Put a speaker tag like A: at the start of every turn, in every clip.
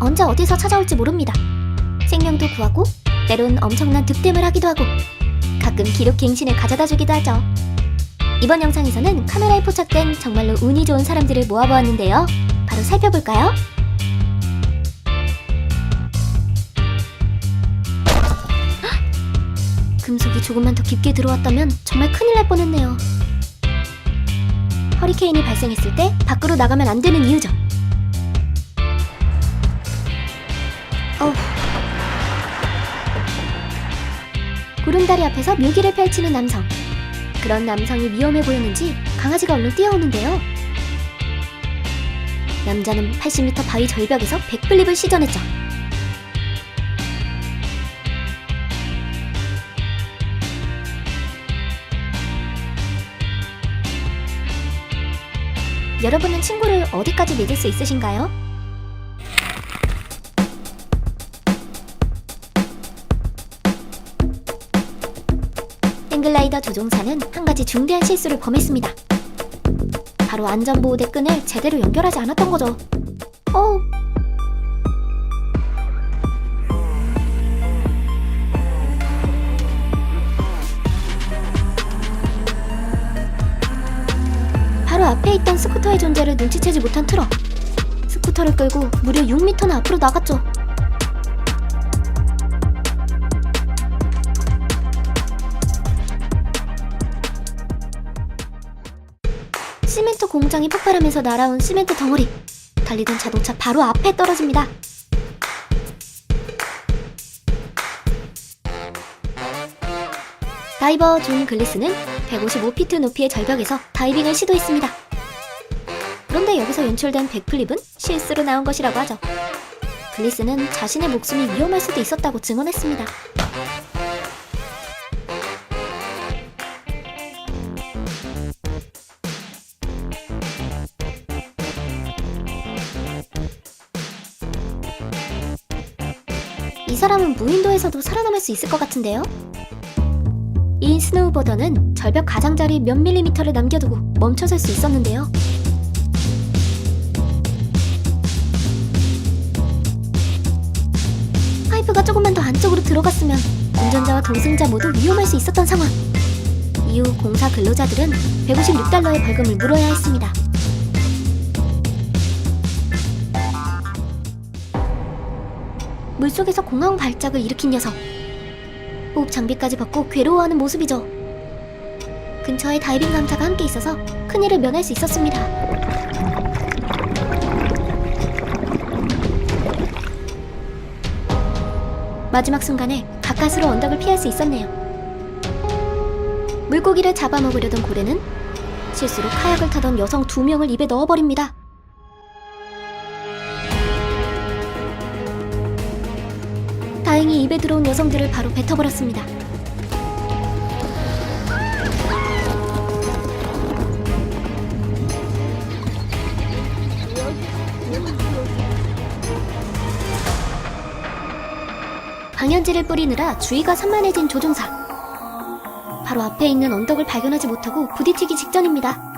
A: 언제 어디서 찾아올지 모릅니다. 생명도 구하고 때론 엄청난 득템을 하기도 하고 가끔 기록 갱신을 가져다 주기도 하죠. 이번 영상에서는 카메라에 포착된 정말로 운이 좋은 사람들을 모아보았는데요. 바로 살펴볼까요? 헉! 금속이 조금만 더 깊게 들어왔다면 정말 큰일 날 뻔했네요. 허리케인이 발생했을 때 밖으로 나가면 안 되는 이유죠. 구름다리 앞에서 묘기를 펼치는 남성. 그런 남성이 위험해 보였는지 강아지가 얼른 뛰어오는데요. 남자는 80m 바위 절벽에서 백플립을 시전했죠. 여러분은 친구를 어디까지 믿을 수 있으신가요? 행글라이더 조종사는 한 가지 중대한 실수를 범했습니다. 바로 안전보호대 끈을 제대로 연결하지 않았던 거죠. 어. 바로 앞에 있던 스쿠터의 존재를 눈치채지 못한 트럭. 스쿠터를 끌고 무려 6m나 앞으로 나갔죠. 시멘트 공장이 폭발하면서 날아온 시멘트 덩어리. 달리던 자동차 바로 앞에 떨어집니다. 다이버 존 글리스는 155피트 높이의 절벽에서 다이빙을 시도했습니다. 그런데 여기서 연출된 백플립은 실수로 나온 것이라고 하죠. 글리스는 자신의 목숨이 위험할 수도 있었다고 증언했습니다. 이 사람은 무인도에서도 살아남을 수 있을 것 같은데요? 이 스노우보더는 절벽 가장자리 몇 밀리미터를 남겨두고 멈춰설 수 있었는데요. 파이프가 조금만 더 안쪽으로 들어갔으면 운전자와 동승자 모두 위험할 수 있었던 상황. 이후 공사 근로자들은 156달러의 벌금을 물어야 했습니다. 물속에서 공허한 발작을 일으킨 녀석. 호흡 장비까지 벗고 괴로워하는 모습이죠. 근처에 다이빙 강사가 함께 있어서 큰일을 면할 수 있었습니다. 마지막 순간에 가까스로 언덕을 피할 수 있었네요. 물고기를 잡아먹으려던 고래는 실수로 카약을 타던 여성 두 명을 입에 넣어버립니다. 입에 들어온 여성들을 바로 뱉어버렸습니다. 방연지를 뿌리느라 주의가 산만해진 조종사. 바로 앞에 있는 언덕을 발견하지 못하고 부딪히기 직전입니다.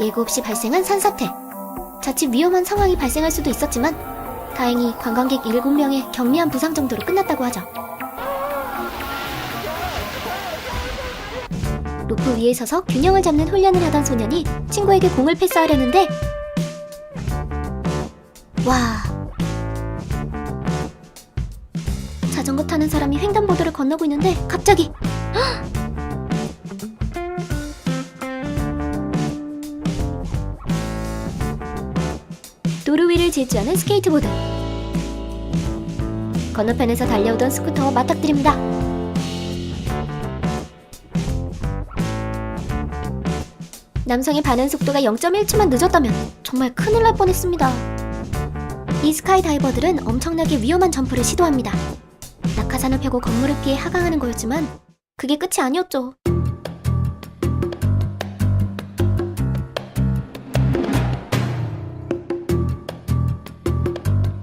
A: 예고 없이 발생한 산사태. 자칫 위험한 상황이 발생할 수도 있었지만 다행히 관광객 7명의 경미한 부상 정도로 끝났다고 하죠. 로프 위에 서서 균형을 잡는 훈련을 하던 소년이 친구에게 공을 패스하려는데 와 자전거 타는 사람이 횡단보도를 건너고 있는데 갑자기 도 질주하는 스케이트보드. 건너편에서 달려오던 스쿠터와 맞닥뜨립니다. 남성의 반응 속도가 0.1초만 늦었다면 정말 큰일 날 뻔했습니다. 이 스카이 다이버들은 엄청나게 위험한 점프를 시도합니다. 낙하산을 펴고 건물을 피해 하강하는 거였지만 그게 끝이 아니었죠.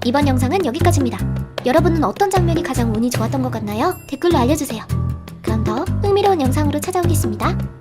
A: 이번 영상은 여기까지입니다. 여러분은 어떤 장면이 가장 운이 좋았던 것 같나요? 댓글로 알려주세요. 그럼 더 흥미로운 영상으로 찾아오겠습니다.